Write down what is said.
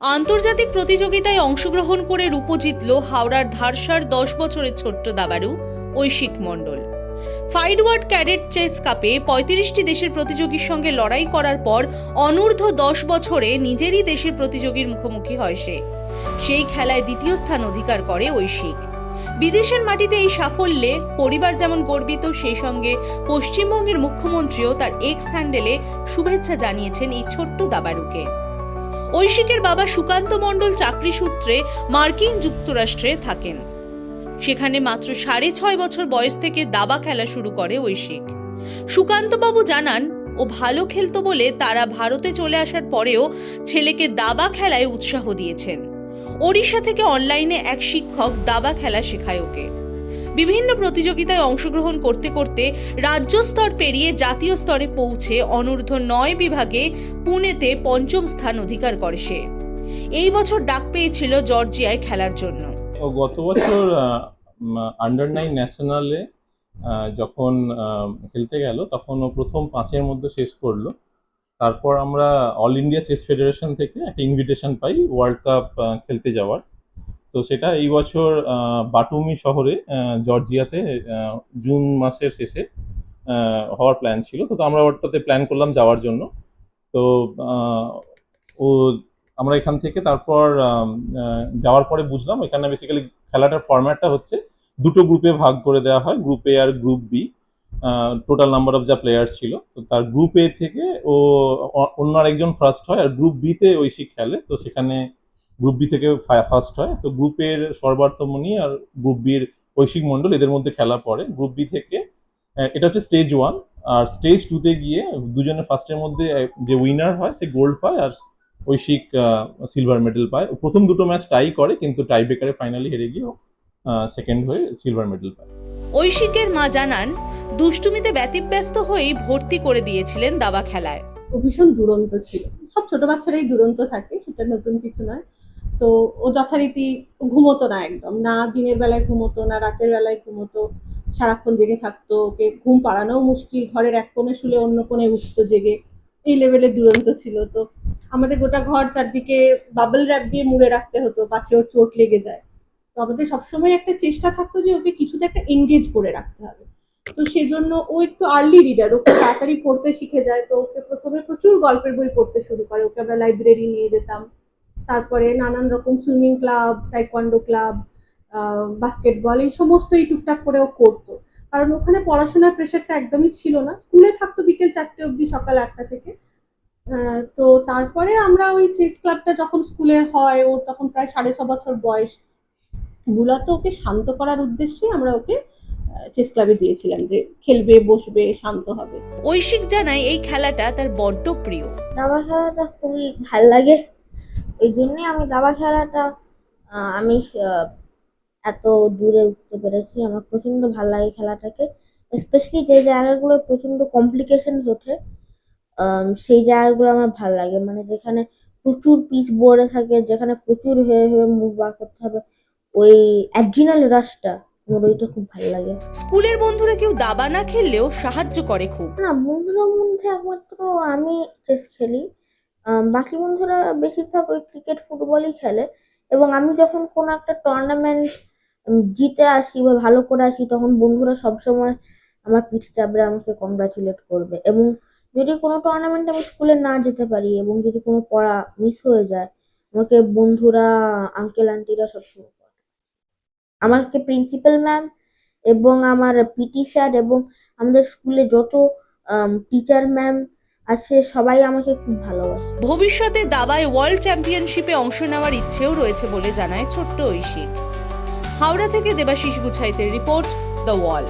আন্তর্জাতিক প্রতিযোগিতায় অংশগ্রহণ করে রূপো জিতল হাওড়ার ধারসার দশ বছরের ছোট্ট দাবারু ঐশিক মণ্ডল। ফাইডওয়ার্ড ক্যাডেট চেস কাপে পঁয়ত্রিশটি দেশের প্রতিযোগীর সঙ্গে লড়াই করার পর অনূর্ধ্ব দশ বছরে নিজেরই দেশের প্রতিযোগীর মুখোমুখি হয় সে। সেই খেলায় দ্বিতীয় স্থান অধিকার করে ঐশিক। বিদেশের মাটিতে এই সাফল্যে পরিবার যেমন গর্বিত, সেই সঙ্গে পশ্চিমবঙ্গের মুখ্যমন্ত্রীও তার এক্স হ্যান্ডেলে শুভেচ্ছা জানিয়েছেন এই ছোট্ট দাবারুকে ঐশিকের বাবা সুকান্ত মণ্ডল চাকরি সূত্রে মার্কিন যুক্তরাষ্ট্রে থাকেন। সেখানে মাত্র সাড়ে ছয় বছর বয়স থেকে দাবা খেলা শুরু করে ঐশিক। সুকান্তবাবু জানান, ও ভালো খেলতো বলে তারা ভারতে চলে আসার পরেও ছেলেকে দাবা খেলায় উৎসাহ দিয়েছেন। ওড়িশা থেকে অনলাইনে এক শিক্ষক দাবা খেলা শেখায় ওকে। বিভিন্ন প্রতিযোগিতায় অংশগ্রহণ করতে করতে রাজ্য স্তর পেরিয়ে জাতীয় স্তরে পৌঁছে অনূর্ধ্ব নয় বিভাগে পুনেতে পঞ্চম স্থান অধিকার করে সে। এই বছর ডাক পেয়েছিল জর্জিয়ায় খেলার জন্য। গত বছর আন্ডার নাইন ন্যাশনালে যখন খেলতে গেল, তখন ও প্রথম পাঁচের মধ্যে শেষ করল। তারপর আমরা অল ইন্ডিয়া চেস ফেডারেশন থেকে একটা ইনভিটেশন পাই ওয়ার্ল্ড কাপ খেলতে যাওয়ার। তো সেটা এই বছর বাটুমি শহরে জর্জিয়াতে জুন মাসের শেষে হওয়ার প্ল্যান ছিল। তো আমরা ওটাতে প্ল্যান করলাম যাওয়ার জন্য। তো ও, আমরা এখান থেকে তারপর যাওয়ার পরে বুঝলাম এখানে বেসিক্যালি খেলাটার ফরম্যাটটা হচ্ছে দুটো গ্রুপে ভাগ করে দেওয়া হয় group A R group B total number of যা প্লেয়ার্স ছিল, তো তার গ্রুপ এ থেকে ও অন্য আরেকজন ফার্স্ট হয় আর গ্রুপ বিতে ঐশিক খেলে। তো সেখানে গ্রুপ বি থেকে ফার্স্ট হয়। তো গ্রুপের সর্বার্থমণি আর গ্রুপ বির ঐশিক মণ্ডল এদের মধ্যে খেলা পড়ে। গ্রুপ বি থেকে এটা হচ্ছে স্টেজ ওয়ান আর স্টেজ টুতে গিয়ে দুজনে ফার্স্টের মধ্যে যে উইনার হয় সে গোল্ড পায় আর ঐশিক সিলভার মেডেল পায়। প্রথম দুটো ম্যাচ টাই করে কিন্তু টাই ব্রেকারে ফাইনালি হেরে গিয়ে সেকেন্ড হয়ে সিলভার মেডেল পায়। ঐশিকের মা জানান দুষ্টুমিতে ব্যতিব্যস্ত হয়েই ভর্তি করে দিয়েছিলেন দাবা খেলায়। ও ভীষণ দুরন্ত ছিল। সব ছোট বাচ্চারাই দুরন্ত থাকে সেটা নতুন কিছু নয়। তো ও যথারীতি ঘুমোতো না একদম। না দিনের বেলায় ঘুমোতো, না রাতের বেলায় ঘুমোতো। সারাক্ষণ জেগে থাকতো। ওকে ঘুম পাড়ানোও মুশকিল। ঘরের এক কোণে শুলে অন্য কোণে উঠতো জেগে। এই লেভেলে দুরন্ত ছিল। তো আমাদের গোটা ঘর চারদিকে বাবল র্যাপ দিয়ে মুড়ে রাখতে হতো। পাছে ওর চোট লেগে যায়। তো আমাদের সবসময় একটা চেষ্টা থাকতো যে ওকে কিছুতে একটা এনগেজ করে রাখতে হবে। তো সেজন্য ও একটু আর্লি রিডার ওকে তাড়াতাড়ি পড়তে শিখে যায়। তো ওকে প্রথমে প্রচুর গল্পের বই পড়তে শুরু করে। ওকে আমরা লাইব্রেরি নিয়ে যেতাম। তারপরে নানান রকম swimming club taekwondo club basketball এই সমস্তই টুকটাক করে ও করতো। কারণ ওখানে পড়াশোনার প্রেশারটা একদমই ছিল না। স্কুলে থাকতো বিকেল চারটে অবধি সকাল আটটা থেকে। তো তারপরে আমরা ওই চেস ক্লাবটা যখন স্কুলে হয় ওর তখন প্রায় সাড়ে ছ বছর বয়স। মূলত ওকে শান্ত করার উদ্দেশ্যে আমরা ওকে চেস ক্লাবে দিয়েছিলাম যে খেলবে বসবে শান্ত হবে। ঐশিক জানায় এই খেলাটা তার বড্ড প্রিয়। দাবা খেলাটা খুবই ভালো লাগে। এই জন্যে আমি দাবা খেলাটা আমি এত দূরে উঠতে পেরেছি। আমার প্রচণ্ড ভালো লাগে খেলাটাকে স্পেশালি যে জায়গাগুলো প্রচণ্ড কমপ্লিকেশনস ওঠে সেই জায়গাগুলো আমার ভালো লাগে। মানে যেখানে প্রচুর পিচ বোর্ডে থাকে যেখানে প্রচুর হয়ে হয়ে মুভ বার করতে হবে ওই অ্যাড্রিনাল রাশটা আমার ওইটা খুব ভালো লাগে। স্কুলের বন্ধুরা কেউ দাবা না খেললেও সাহায্য করে খুব। না বন্ধুদের মধ্যে একমাত্র আমি চেস খেলি। বাকি বন্ধুরা বেশিরভাগ ওই ক্রিকেট ফুটবলই খেলে। এবং আমি যখন কোনো একটা টুর্নামেন্ট জিতে আসি বা ভালো করে আসি, তখন বন্ধুরা সবসময় আমার পিঠ চাপড়ে আমাকে কংগ্রাচুলেট করবে। এবং যদি কোনো টুর্নামেন্ট আমি স্কুলে না যেতে পারি এবং যদি কোনো পড়া মিস হয়ে যায়, আমাকে বন্ধুরা আঙ্কেল আন্টিরা সবসময় আমাকে প্রিন্সিপাল ম্যাম এবং আমার পিটি স্যার এবং আমাদের স্কুলে যত টিচার ম্যাম আছে সবাই আমাকে খুব ভালোবাসে। ভবিষ্যতে দাবায় ওয়ার্ল্ড চ্যাম্পিয়নশিপে অংশ নেওয়ার ইচ্ছেও রয়েছে বলে জানায় ছোট্ট ঐশিক হাওড়া থেকে দেবাশিস গুছাইতের রিপোর্ট দ্য ওয়াল